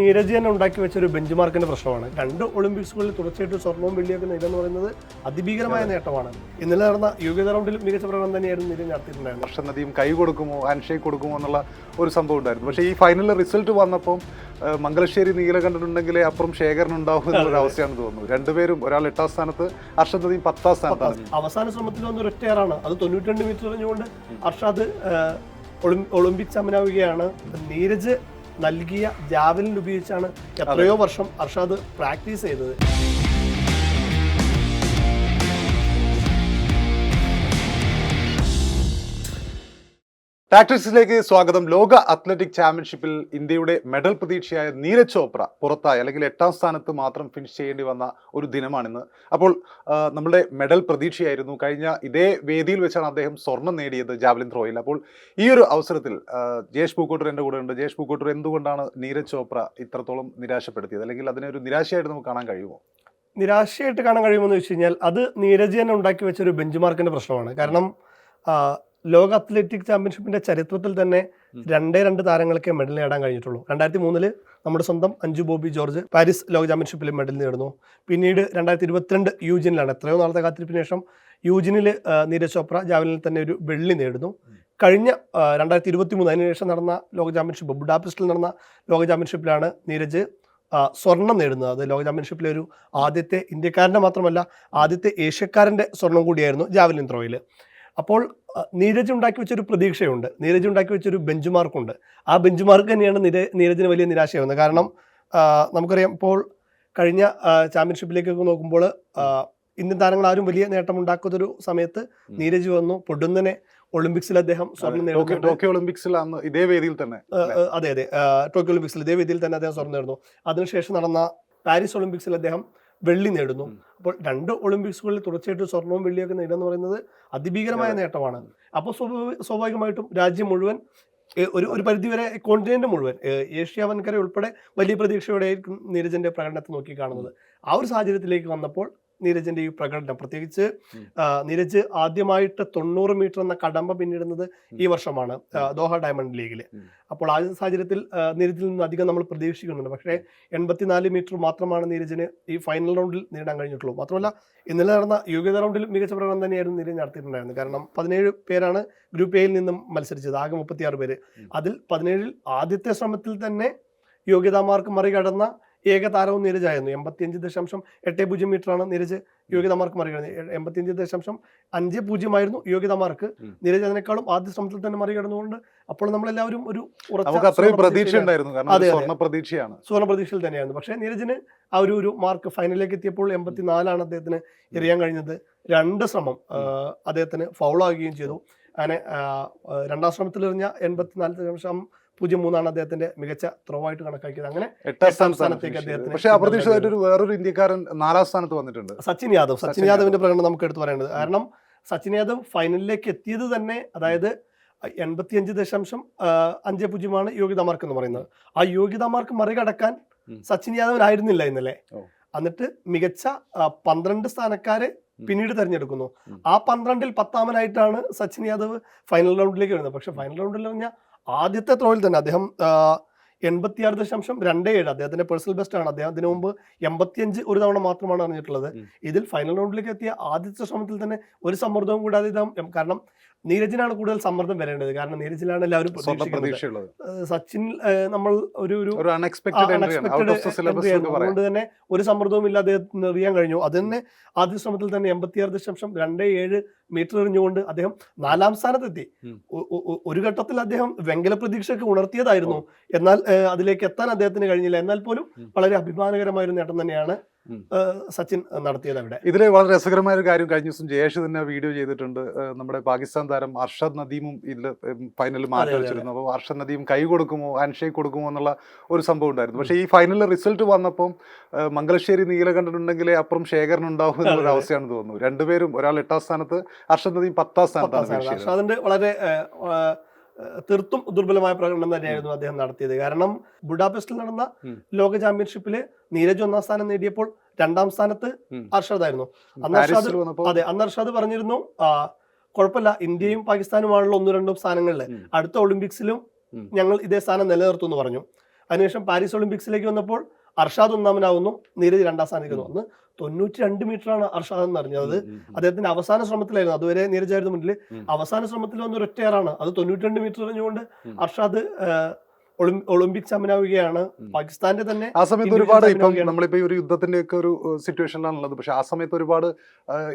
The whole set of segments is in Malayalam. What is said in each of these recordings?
നീരജ് തന്നെ ഉണ്ടാക്കി വെച്ച ഒരു ബെഞ്ച് മാർക്കിന്റെ പ്രശ്നമാണ്. രണ്ട് ഒളിമ്പിക്സുകളിൽ തുടർച്ചയായിട്ട് സ്വർണവും വെള്ളിയൊക്കെ നേടുക എന്ന് പറയുന്നത് അതിഭീകരമായ നേട്ടമാണ്. ഇന്നലെ നടന്ന യോഗ്യത റൗണ്ടിൽ മികച്ച പ്രകടനം തന്നെയായിരുന്നു നീരജ് നടത്തിയിട്ടുണ്ടായിരുന്നത്. വർഷം നദിയും കൈ കൊടുക്കുമോ ഹാൻഡ് ഷേക്ക് കൊടുക്കുമോ എന്നുള്ള ഒരു സംഭവം ഉണ്ടായിരുന്നു. പക്ഷേ ഈ ഫൈനലിൽ റിസൾട്ട് വന്നപ്പോൾ മംഗലശ്ശേരി നീല നീലകണ്ഠനുണ്ടെങ്കിലേ അപ്പുറം ശേഖരൻ ഉണ്ടാവും എന്നൊരു അവസ്ഥയാണ് തോന്നുന്നു. രണ്ടുപേരും ഒരാൾ എട്ടാം സ്ഥാനത്ത് അർഷദ് പത്താം സ്ഥാനത്താണ്. അവസാന ശ്രമത്തിൽ വന്ന ഒരു ഒറ്റയാറാണ് അത് തൊണ്ണൂറ്റി രണ്ട് മീറ്റർ എറിഞ്ഞുകൊണ്ട് അർഷാദ് ഒളിമ്പിക്സ് അമനാവുകയാണ് ഒളിമ്പിക് ചാമ്പ്യനാവുകയാണ് നീരജ് നൽകിയ ജാവലിൻ ഉപയോഗിച്ചാണ് എത്രയോ വർഷം അർഷാദ് പ്രാക്ടീസ് ചെയ്തത്. ടാക്ടിക്സിലേക്ക് സ്വാഗതം. ലോക അത്ലറ്റിക് ചാമ്പ്യൻഷിപ്പിൽ ഇന്ത്യയുടെ മെഡൽ പ്രതീക്ഷയായ നീരജ് ചോപ്ര പുറത്തായി അല്ലെങ്കിൽ എട്ടാം സ്ഥാനത്ത് മാത്രം ഫിനിഷ് ചെയ്യേണ്ടി വന്ന ഒരു ദിനമാണിന്ന്. അപ്പോൾ നമ്മുടെ മെഡൽ പ്രതീക്ഷയായിരുന്നു. കഴിഞ്ഞ ഇതേ വേദിയിൽ വെച്ചാണ് അദ്ദേഹം സ്വർണം നേടിയത് ജാവലിൻ ത്രോയിൽ. അപ്പോൾ ഈ ഒരു അവസരത്തിൽ ജേഷ് പൂക്കോട്ടൂർ എന്റെ കൂടെ ഉണ്ട്. ജയേഷ് പൂക്കോട്ടൂർ എന്തുകൊണ്ടാണ് നീരജ് ചോപ്ര ഇത്രത്തോളം നിരാശപ്പെടുത്തിയത്? അല്ലെങ്കിൽ അതിനെ ഒരു നിരാശയായിട്ട് നമുക്ക് കാണാൻ കഴിയുമോ? നിരാശയായിട്ട് കാണാൻ കഴിയുമെന്ന് വെച്ച് കഴിഞ്ഞാൽ അത് നീരജ് തന്നെ ഉണ്ടാക്കി വെച്ച ഒരു ബെഞ്ച് മാർക്കിന്റെ പ്രശ്നമാണ്. കാരണം ലോക അത്ലറ്റിക് ചാമ്പ്യൻഷിപ്പിന്റെ ചരിത്രത്തിൽ തന്നെ രണ്ടേ രണ്ട് താരങ്ങൾക്ക് മെഡൽ നേടാൻ കഴിഞ്ഞിട്ടുള്ളൂ. രണ്ടായിരത്തി മൂന്നിൽ നമ്മുടെ സ്വന്തം അഞ്ജു ബോബി ജോർജ് പാരീസ് ലോക ചാമ്പ്യൻഷിപ്പിൽ മെഡൽ നേടുന്നു. പിന്നീട് രണ്ടായിരത്തി ഇരുപത്തിരണ്ട് യൂജിനിലാണ്. എത്രയോ നാളത്തെ കാത്തിരിപ്പിന് ശേഷം യൂജിനിൽ നീരജ് ചോപ്ര ജാവലിനിൽ തന്നെ ഒരു വെള്ളി നേടുന്നു. കഴിഞ്ഞ രണ്ടായിരത്തി ഇരുപത്തി മൂന്ന് അതിനുശേഷം നടന്ന ലോക ചാമ്പ്യൻഷിപ്പ് ബുഡാപെസ്റ്റിൽ നടന്ന ലോക ചാമ്പ്യൻഷിപ്പിലാണ് നീരജ് സ്വർണം നേടുന്നത്. അത് ലോക ചാമ്പ്യൻഷിപ്പിലെ ഒരു ആദ്യത്തെ ഇന്ത്യക്കാരന്റെ മാത്രമല്ല ആദ്യത്തെ ഏഷ്യക്കാരന്റെ സ്വർണം കൂടിയായിരുന്നു ജാവലിൻ ത്രോയിൽ അപ്പോൾ നീരജ് ഉണ്ടാക്കി വെച്ചൊരു പ്രതീക്ഷയുണ്ട്. നീരജ് ഉണ്ടാക്കി വെച്ചൊരു ബെഞ്ച് മാർക്കുണ്ട് ആ ബെഞ്ച് മാർക്ക് തന്നെയാണ് നിര നീരജിന് വലിയ നിരാശയാവുന്നത്. കാരണം നമുക്കറിയാം ഇപ്പോൾ കഴിഞ്ഞ ചാമ്പ്യൻഷിപ്പിലേക്കൊക്കെ നോക്കുമ്പോൾ ഇന്ത്യൻ താരങ്ങൾ ആരും വലിയ നേട്ടം ഉണ്ടാക്കാത്തൊരു സമയത്ത് നീരജ് വന്നു. പൊടുന്നനെ ഒളിമ്പിക്സിൽ അദ്ദേഹം സ്വർണം നേടുന്നു ടോക്കിയോ ഒളിമ്പിക്സിൽ അന്ന് ഇതേ വേദിയിൽ തന്നെ അതെ അതെ. ടോക്കിയോ ഒളിമ്പിക്സിൽ ഇതേ വേദിയിൽ തന്നെ അദ്ദേഹം സ്വർണം നേടുന്നു. അതിനുശേഷം നടന്ന പാരീസ് ഒളിമ്പിക്സിൽ അദ്ദേഹം വെള്ളി നേടുന്നു. അപ്പോൾ രണ്ട് ഒളിമ്പിക്സുകളിൽ തുടർച്ചയായിട്ട് സ്വർണവും വെള്ളിയൊക്കെ നേടുക എന്ന് പറയുന്നത് അതിഭീകരമായ നേട്ടമാണ്. അപ്പോൾ സ്വാഭാവി- സ്വാഭാവികമായിട്ടും രാജ്യം മുഴുവൻ ഒരു ഒരു പരിധിവരെ കോണ്ടിനെന്റ് മുഴുവൻ ഏഷ്യ വൻകര ഉൾപ്പെടെ വലിയ പ്രതീക്ഷയോടെ നീരജന്റെ പ്രകടനത്തെ നോക്കി കാണുന്നത്. ആ ഒരു സാഹചര്യത്തിലേക്ക് വന്നപ്പോൾ നീരജിന്റെ ഈ പ്രകടനം. പ്രത്യേകിച്ച്. നീരജ് ആദ്യമായിട്ട് തൊണ്ണൂറ് മീറ്റർ എന്ന കടമ്പ പിന്നിടുന്നത് ഈ വർഷമാണ് ദോഹ ഡയമണ്ട് ലീഗിൽ അപ്പോൾ ആ സാഹചര്യത്തിൽ നീരജിൽ നിന്ന് അധികം നമ്മൾ പ്രതീക്ഷിക്കുന്നുണ്ട്. പക്ഷേ എൺപത്തിനാല് മീറ്റർ മാത്രമാണ് നീരജിന് ഈ ഫൈനൽ റൗണ്ടിൽ നേടാൻ കഴിഞ്ഞിട്ടുള്ളൂ. മാത്രമല്ല ഇന്നലെ നടന്ന യോഗ്യത റൗണ്ടിൽ മികച്ച പ്രകടനം തന്നെയായിരുന്നു നീരജ് നടത്തിയിട്ടുണ്ടായിരുന്നത്. കാരണം പതിനേഴ് പേരാണ് ഗ്രൂപ്പ് എയിൽ നിന്നും മത്സരിച്ചത് ആകെ മുപ്പത്തിയാറ് പേര്. അതിൽ അതിൽ പതിനേഴിൽ ആദ്യത്തെ ശ്രമത്തിൽ തന്നെ യോഗ്യതാ മാർക്ക് മറികടന്ന ഏക താരവും നീരജായിരുന്നു. എൺപത്തിയഞ്ച് ദശാംശം എട്ട് പൂജ്യം മീറ്ററാണ് നീരജ് യോഗ്യത മാർക്ക് മറികടന്നത്. എൺപത്തിയഞ്ച് ദശാംശം അഞ്ച് പൂജ്യമായിരുന്നു യോഗ്യത മാർക്ക് നിരജ് അതിനേക്കാളും ആദ്യ ശ്രമത്തിൽ തന്നെ മറികടന്നുകൊണ്ട് അപ്പോൾ നമ്മളെല്ലാവരും ഒരു ഉറച്ച പ്രതീക്ഷ ഉണ്ടായിരുന്നു കാരണം പ്രതീക്ഷയാണ്. സുവർണ പ്രതീക്ഷയിൽ തന്നെയായിരുന്നു. പക്ഷേ നീരജിന് ആ ഒരു ഒരു മാർക്ക് ഫൈനലിലേക്ക് എത്തിയപ്പോൾ എൺപത്തിനാലാണ് അദ്ദേഹത്തിന് എറിയാൻ കഴിഞ്ഞത്. രണ്ട് ശ്രമം അദ്ദേഹത്തിന് ഫൗളാകുകയും ചെയ്തു. അങ്ങനെ രണ്ടാം ശ്രമത്തിൽ എറിഞ്ഞ എൺപത്തിനാല് ദശാംശം പൂജ്യം മൂന്നാണ് അദ്ദേഹത്തിന്റെ മികച്ച ത്രോ ആയിട്ട് കണക്കാക്കിയത്. അങ്ങനെ എട്ടാം സ്ഥാനത്തേക്ക് സ്ഥാനത്തേക്ക് അദ്ദേഹത്തിന് പക്ഷെ അപ്രതീക്ഷിതമായിട്ട് ഒരു വേറൊരു ഇന്ത്യക്കാരൻ നാലാം സ്ഥാനത്ത് വന്നിട്ടുണ്ട്. സച്ചിൻ യാദവ്. സച്ചിൻ യാദവിന്റെ പ്രകടനം നമുക്ക് എടുത്തു പറയേണ്ടത്. കാരണം സച്ചിൻ യാദവ് ഫൈനലിലേക്ക് എത്തിയത് തന്നെ അതായത് എൺപത്തിയഞ്ച് ദശാംശം അഞ്ച് പൂജ്യമാണ് യോഗ്യതാ മാർക്ക് എന്ന് പറയുന്നത്. ആ യോഗ്യതാ മാർക്ക് മറികടക്കാൻ സച്ചിൻ യാദവനായിരുന്നില്ല ഇന്നലെ. എന്നിട്ട് മികച്ച പന്ത്രണ്ട് സ്ഥാനക്കാരെ. പിന്നീട് തെരഞ്ഞെടുക്കുന്നു. ആ പന്ത്രണ്ടിൽ പത്താമനായിട്ടാണ് സച്ചിൻ യാദവ് ഫൈനൽ റൗണ്ടിലേക്ക് വരുന്നത്. പക്ഷെ ഫൈനൽ റൗണ്ടിൽ പറഞ്ഞ ആദ്യത്തെ ത്രോയിൽ തന്നെ അദ്ദേഹം എൺപത്തിയാറ് ദശാംശം രണ്ട് ഏഴ് അദ്ദേഹത്തിന്റെ പേഴ്സണൽ ബെസ്റ്റ് ആണ്. അദ്ദേഹം അതിനു മുമ്പ് എൺപത്തിയഞ്ച് ഒരു തവണ മാത്രമാണ് അറിഞ്ഞിട്ടുള്ളത്. ഇതിൽ ഫൈനൽ റൗണ്ടിലേക്ക് എത്തിയ ആദ്യത്തെ ശ്രമത്തിൽ തന്നെ ഒരു സമ്മർദ്ദവും കൂടാതെ ഇദ്ദേഹം കാരണം നീരജിനാണ് കൂടുതൽ സമ്മർദ്ദം വരേണ്ടത്. കാരണം നീരജിലാണ് എല്ലാവരും പ്രതീക്ഷിക്കുന്നത്. സച്ചിൻ നമ്മൾ ഒരു ഒരു അൺഎക്സ്പെക്ടഡ് അതുകൊണ്ട് തന്നെ ഒരു സമ്മർദ്ദവും ഇല്ല അദ്ദേഹത്തിന് എറിയാൻ കഴിഞ്ഞു. അത് തന്നെ ആദ്യ ശ്രമത്തിൽ തന്നെ എൺപത്തിയാറ് ദശാംശം രണ്ട് ഏഴ് മീറ്റർ എറിഞ്ഞുകൊണ്ട് അദ്ദേഹം നാലാം സ്ഥാനത്തെത്തി. ഒരു ഘട്ടത്തിൽ അദ്ദേഹം വെങ്കല പ്രതീക്ഷയൊക്കെ ഉണർത്തിയതായിരുന്നു. എന്നാൽ അതിലേക്ക് എത്താൻ അദ്ദേഹത്തിന് കഴിഞ്ഞില്ല. എന്നാൽ പോലും വളരെ അഭിമാനകരമായ ഒരു നേട്ടം തന്നെയാണ് സച്ചിൻ നടത്തിയത് അവിടെ ഇതിൽ വളരെ രസകരമായ ഒരു കാര്യം കഴിഞ്ഞ ദിവസം ജയേഷ് തന്നെ വീഡിയോ ചെയ്തിട്ടുണ്ട്. നമ്മുടെ പാകിസ്ഥാൻ താരം അർഷദ് നദീമും ഇതിൽ ഫൈനലിൽ മാറ്റി. വെച്ചിരുന്നു. അപ്പോൾ അർഷദ് നദീം കൈ കൊടുക്കുമോ ഹാൻഡ് ഷേക്ക് കൊടുക്കുമോ എന്നുള്ള ഒരു സംഭവം ഉണ്ടായിരുന്നു. പക്ഷേ ഈ ഫൈനലിൽ റിസൾട്ട് വന്നപ്പം മംഗലശ്ശേരി നീല നീലകണ്ഠനുണ്ടെങ്കിലേ അപ്പുറം ശേഖരൻ ഉണ്ടാവും എന്നുള്ള അവസ്ഥയാണ് തോന്നുന്നു രണ്ടുപേരും ഒരാൾ എട്ടാം സ്ഥാനത്ത് അർഷദ് നദീം പത്താം സ്ഥാനത്താണ് ചെയ്തത്. വളരെ തീർത്തും ദുർബലമായ പ്രകടനം തന്നെയായിരുന്നു അദ്ദേഹം നടത്തിയത് കാരണം ബുഡാപെസ്റ്റിൽ നടന്ന. ലോക ചാമ്പ്യൻഷിപ്പിൽ നീരജ് ഒന്നാം സ്ഥാനം നേടിയപ്പോൾ രണ്ടാം സ്ഥാനത്ത് ഉം. അർഷാദായിരുന്നു അന്ന് അർഷാദ് അതെ അന്ന് അർഷാദ് പറഞ്ഞിരുന്നു കുഴപ്പമില്ല ഇന്ത്യയും പാകിസ്ഥാനുമാണല്ലോ ഒന്നും രണ്ടും സ്ഥാനങ്ങളിൽ. അടുത്ത ഒളിമ്പിക്സിലും. ഞങ്ങൾ ഇതേ സ്ഥാനം നിലനിർത്തും എന്ന് പറഞ്ഞു അതിനുശേഷം പാരീസ് ഒളിമ്പിക്സിലേക്ക് വന്നപ്പോൾ അർഷാദ് ഒന്നാമനാവുന്നു നീരജ് രണ്ടാം സ്ഥാനത്തേക്ക് വന്നു തൊണ്ണൂറ്റി രണ്ട് മീറ്ററാണ് അർഷാദ് എന്ന് അറിഞ്ഞത്. അദ്ദേഹത്തിന്റെ അവസാന ശ്രമത്തിലായിരുന്നു. അതുവരെ നീരജായിരുന്നു മുന്നിൽ അവസാന ശ്രമത്തിൽ വന്ന ഒരു ഒറ്റയാറാണ്. അത് തൊണ്ണൂറ്റി രണ്ട് മീറ്റർ എറിഞ്ഞുകൊണ്ട് അർഷാദ് ഒളിമ്പിക് ചാമ്പ്യനാവുകയാണ് പാകിസ്ഥാന്റെ തന്നെ ആ സമയത്ത് ഒരുപാട് ഇപ്പം. നമ്മളിപ്പോ ഈ ഒരു യുദ്ധത്തിന്റെ ഒക്കെ ഒരു സിറ്റുവേഷനിലാണുള്ളത്. പക്ഷെ ആ സമയത്ത് ഒരുപാട്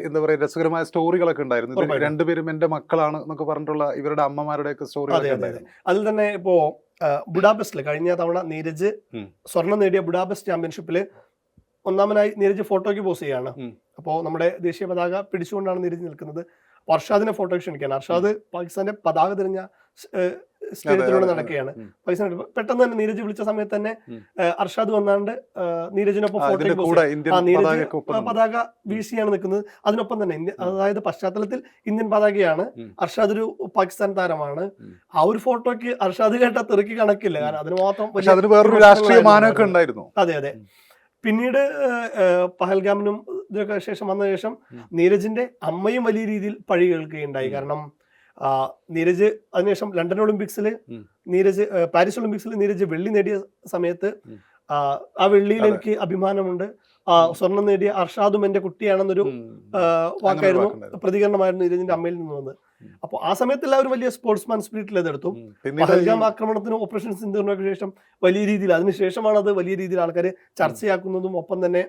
എന്താ പറയാ രസകരമായ സ്റ്റോറികളൊക്കെ ഉണ്ടായിരുന്നു. രണ്ടുപേരും എന്റെ മക്കളാണ് എന്നൊക്കെ പറഞ്ഞിട്ടുള്ള ഇവരുടെ അമ്മമാരുടെ ഒക്കെ സ്റ്റോറി സ്റ്റോറികളൊക്കെ ഉണ്ടായിരുന്നു. അതിൽ തന്നെ ഇപ്പോ ആ, കഴിഞ്ഞ തവണ നീരജ് സ്വർണം നേടിയ ബുഡാപെസ്റ്റ് ചാമ്പ്യൻഷിപ്പിൽ ഒന്നാമനായി നീരജ് ഫോട്ടോയ്ക്ക് പോസ് ചെയ്യാണ്. അപ്പോൾ നമ്മുടെ ദേശീയ പതാക പിടിച്ചുകൊണ്ടാണ് നീരജ് നിൽക്കുന്നത്. അപ്പോൾ അർഷാദിനെ ഫോട്ടോയ്ക്ക് ക്ഷണിക്കാൻ അർഷാദ് പാകിസ്ഥാന്റെ പതാക തിരിഞ്ഞ സ്റ്റേഡിയത്തിലൂടെ. നടക്കുകയാണ്. പാകിസ്ഥാൻ പെട്ടെന്ന് തന്നെ നീരജ് വിളിച്ച സമയത്ത് തന്നെ അർഷാദ് വന്നാണ്ട് നീരജിനൊപ്പം ഫോട്ടോ നീരജ് പതാക വീശിയാണ് നിൽക്കുന്നത്. അതിനൊപ്പം തന്നെ ഇന്ത്യ അതായത് പശ്ചാത്തലത്തിൽ ഇന്ത്യൻ പതാകയാണ് അർഷാദ് ഒരു പാകിസ്ഥാൻ താരമാണ്. ആ ഒരു ഫോട്ടോയ്ക്ക് അർഷാദ് കേട്ട തെറുക്കി കണക്കില്ല. കാരണം അതിന് മാത്രം പക്ഷെ വലിയ അതിന് വേറൊരു രാഷ്ട്രീയ മാനമൊക്കെ ഉണ്ടായിരുന്നു. അതെ അതെ. പിന്നീട് പഹൽഗാമിനും ഇതൊക്കെ ശേഷം വന്ന ശേഷം. നീരജിന്റെ അമ്മയും വലിയ രീതിയിൽ പഴി കേൾക്കുകയുണ്ടായി. കാരണം നീരജ് അതിനുശേഷം ലണ്ടൻ ഒളിമ്പിക്സിൽ. നീരജ് പാരീസ് ഒളിമ്പിക്സിൽ നീരജ് വെള്ളി നേടിയ സമയത്ത് ആ, വെള്ളിയിൽ എനിക്ക് അഭിമാനമുണ്ട്. സ്വർണം നേടിയ അർഷാദും എന്റെ കുട്ടിയാണെന്നൊരു വാക്കായിരുന്നു. പ്രതികരണമായിരുന്നു നീരജിന്റെ അമ്മയിൽ നിന്ന് വന്നത്. അപ്പൊ അപ്പോൾ ആ സമയത്ത് എല്ലാവരും വലിയ സ്പോർട്സ്മാൻ സ്പിരിറ്റിൽ അതെടുത്തു പഹൽഗാം ആക്രമണത്തിനും ഓപ്പറേഷൻ സിന്ധുവിനൊക്കെ ശേഷം വലിയ രീതിയിൽ അതിനുശേഷമാണ് അത് വലിയ രീതിയിൽ ആൾക്കാർ ചർച്ചയാക്കുന്നതും ഒപ്പം തന്നെ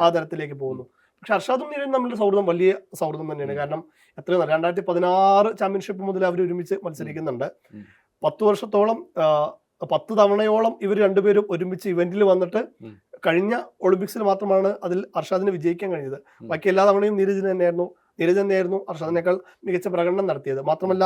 ആ, തരത്തിലേക്ക് പോകുന്നു. പക്ഷെ അർഷാദും നീരജും തമ്മിലുള്ള സൗഹൃദം വലിയ സൗഹൃദം തന്നെയാണ്. കാരണം എത്രയോ നല്ല- രണ്ടായിരത്തി പതിനാറ് ചാമ്പ്യൻഷിപ്പ് മുതൽ അവർ ഒരുമിച്ച് മത്സരിക്കുന്നുണ്ട്. പത്ത് വർഷത്തോളം പത്ത് തവണയോളം ഇവർ രണ്ടുപേരും ഒരുമിച്ച് ഇവന്റിൽ വന്നിട്ട് കഴിഞ്ഞ ഒളിമ്പിക്സിൽ മാത്രമാണ് അതിൽ അർഷാദിന് വിജയിക്കാൻ കഴിഞ്ഞത്. ബാക്കി എല്ലാ തവണയും നീരജിന് തന്നെയായിരുന്നു. നീരജ് തന്നെയായിരുന്നു അർഷാദിനേക്കാൾ മികച്ച പ്രകടനം നടത്തിയത്. മാത്രമല്ല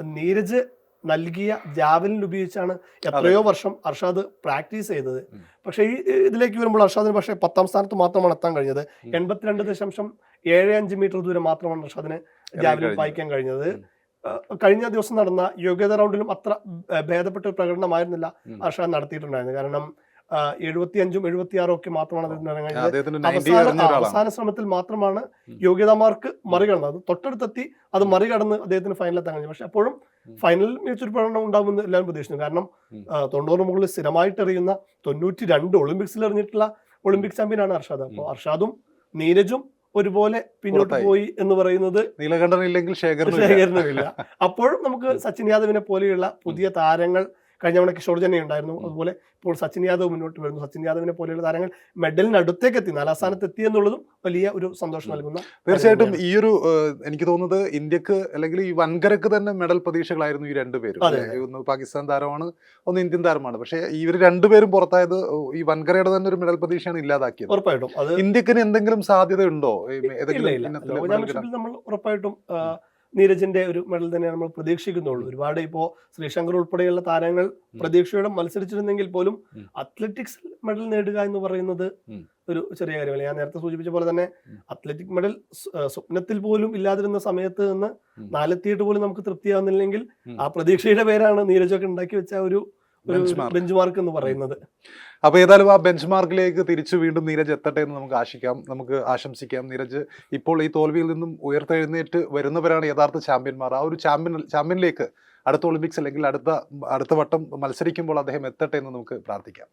നീരജ് നൽകിയ ജാവലിൻ ഉപയോഗിച്ചാണ് എത്രയോ വർഷം അർഷാദ് പ്രാക്ടീസ് ചെയ്തത്. പക്ഷെ ഈ ഇതിലേക്ക് വരുമ്പോൾ അർഷാദിന് പക്ഷേ പത്താം സ്ഥാനത്ത് മാത്രമാണ് എത്താൻ കഴിഞ്ഞത്. എൺപത്തിരണ്ട് ദശാംശം ഏഴ് അഞ്ച് മീറ്റർ ദൂരം മാത്രമാണ് അർഷാദിന് ജാവലിൻ വായിക്കാൻ കഴിഞ്ഞത്. കഴിഞ്ഞ ദിവസം നടന്ന യോഗ്യത റൗണ്ടിലും അത്ര ഭേദപ്പെട്ട ഒരു പ്രകടനമായിരുന്നില്ല. അർഷാദ് നടത്തിയിട്ടുണ്ടായിരുന്നത് കാരണം എഴുപത്തി അഞ്ചും എഴുപത്തിയാറും ഒക്കെ മാത്രമാണ് അദ്ദേഹത്തിന് അവസാന അവസാന ശ്രമത്തിൽ മാത്രമാണ്. യോഗ്യതാ മാർക്ക് മറികടന്നത്. അത് തൊട്ടടുത്തെത്തി അത് മറികടന്ന് അദ്ദേഹത്തിന് ഫൈനലെത്താൻ കഴിഞ്ഞു. പക്ഷെ അപ്പോഴും ഫൈനൽ ഫൈനലിൽ മികച്ചൊരു പ്രകടനം ഉണ്ടാകുമെന്ന് എല്ലാവരും പ്രതീക്ഷിക്കുന്നു. കാരണം തൊണ്ണൂറ് മുകളിൽ സ്ഥിരമായിട്ട് എറിയുന്ന തൊണ്ണൂറ്റി രണ്ട് ഒളിമ്പിക്സിൽ എറിഞ്ഞിട്ടുള്ള ഒളിമ്പിക് ചാമ്പ്യനാണ് അർഷാദ്. അപ്പോൾ അർഷാദും നീരജും ഒരുപോലെ പിന്നോട്ട് പോയി എന്ന് പറയുന്നത് നീലകണ്ഠനില്ലെങ്കിൽ ഇല്ല. അപ്പോഴും നമുക്ക് സച്ചിൻ യാദവിനെ പോലെയുള്ള പുതിയ താരങ്ങൾ കഴിഞ്ഞ തവണ കിഷോർ ജന ഉണ്ടായിരുന്നു. അതുപോലെ ഇപ്പോൾ സച്ചിൻ യാദവ് മുന്നോട്ട് വരുന്നു. സച്ചിൻ യാദവിനെ പോലെയുള്ള താരങ്ങൾ മെഡലിന് അടുത്തേക്ക് എത്തി. നാലാം സ്ഥാനത്ത് എത്തി എന്നുള്ളതും വലിയ ഒരു സന്തോഷം നൽകുന്ന തീർച്ചയായിട്ടും ഈ ഒരു എനിക്ക് തോന്നുന്നത് ഇന്ത്യയ്ക്ക് അല്ലെങ്കിൽ ഈ വൻകരക്ക് തന്നെ മെഡൽ പ്രതീക്ഷകളായിരുന്നു ഈ രണ്ടുപേരും ഒന്ന് പാകിസ്ഥാൻ താരമാണ് ഒന്ന് ഇന്ത്യൻ താരമാണ്. പക്ഷേ ഇവർ രണ്ടുപേരും പുറത്തായത് ഈ വൻകരയുടെ തന്നെ ഒരു മെഡൽ പ്രതീക്ഷയാണ് ഇല്ലാതാക്കിയത്. ഉറപ്പായിട്ടും. ഇന്ത്യക്കിന് ഇന്ത്യയ്ക്ക് എന്തെങ്കിലും സാധ്യത ഉണ്ടോ ഏതെങ്കിലും നമ്മൾ ഉറപ്പായിട്ടും നീരജിന്റെ ഒരു മെഡൽ തന്നെ നമ്മൾ പ്രതീക്ഷിക്കുന്നുള്ളൂ ഒരുപാട് ഇപ്പോ ശ്രീശങ്കർ ഉൾപ്പെടെയുള്ള താരങ്ങൾ പ്രതീക്ഷയോടെ മത്സരിച്ചിരുന്നെങ്കിൽ പോലും അത്ലറ്റിക്സിൽ അത്ലറ്റിക്സ് മെഡൽ നേടുക എന്ന് പറയുന്നത് ഒരു ചെറിയ കാര്യമല്ല ഞാൻ നേരത്തെ സൂചിപ്പിച്ച പോലെ തന്നെ. അത്ലറ്റിക് മെഡൽ സ്വപ്നത്തിൽ പോലും ഇല്ലാതിരുന്ന സമയത്ത് നിന്ന്. നാലെത്തിയിട്ട് പോലും നമുക്ക് തൃപ്തിയാവുന്നില്ലെങ്കിൽ ആ പ്രതീക്ഷയുടെ പേരാണ് നീരജൊക്കെ ഉണ്ടാക്കി വെച്ച ഒരു. ബെഞ്ച് മാർക്ക് എന്ന് പറയുന്നത്. അപ്പോൾ ഏതായാലും ആ ബെഞ്ച് മാർക്കിലേക്ക് തിരിച്ചു വീണ്ടും നീരജ് എത്തട്ടെ എന്ന് നമുക്ക് ആശിക്കാം. നമുക്ക് ആശംസിക്കാം. നീരജ് ഇപ്പോൾ ഈ തോൽവിയിൽ നിന്നും ഉയർത്തെഴുന്നേറ്റ് വരുന്നവരാണ് യഥാർത്ഥ ചാമ്പ്യന്മാർ. ആ ഒരു ചാമ്പ്യൻ ചാമ്പ്യനിലേക്ക് അടുത്ത ഒളിമ്പിക്സ് അല്ലെങ്കിൽ അടുത്ത അടുത്ത വട്ടം മത്സരിക്കുമ്പോൾ അദ്ദേഹം എത്തട്ടെ എന്ന് നമുക്ക് പ്രാർത്ഥിക്കാം.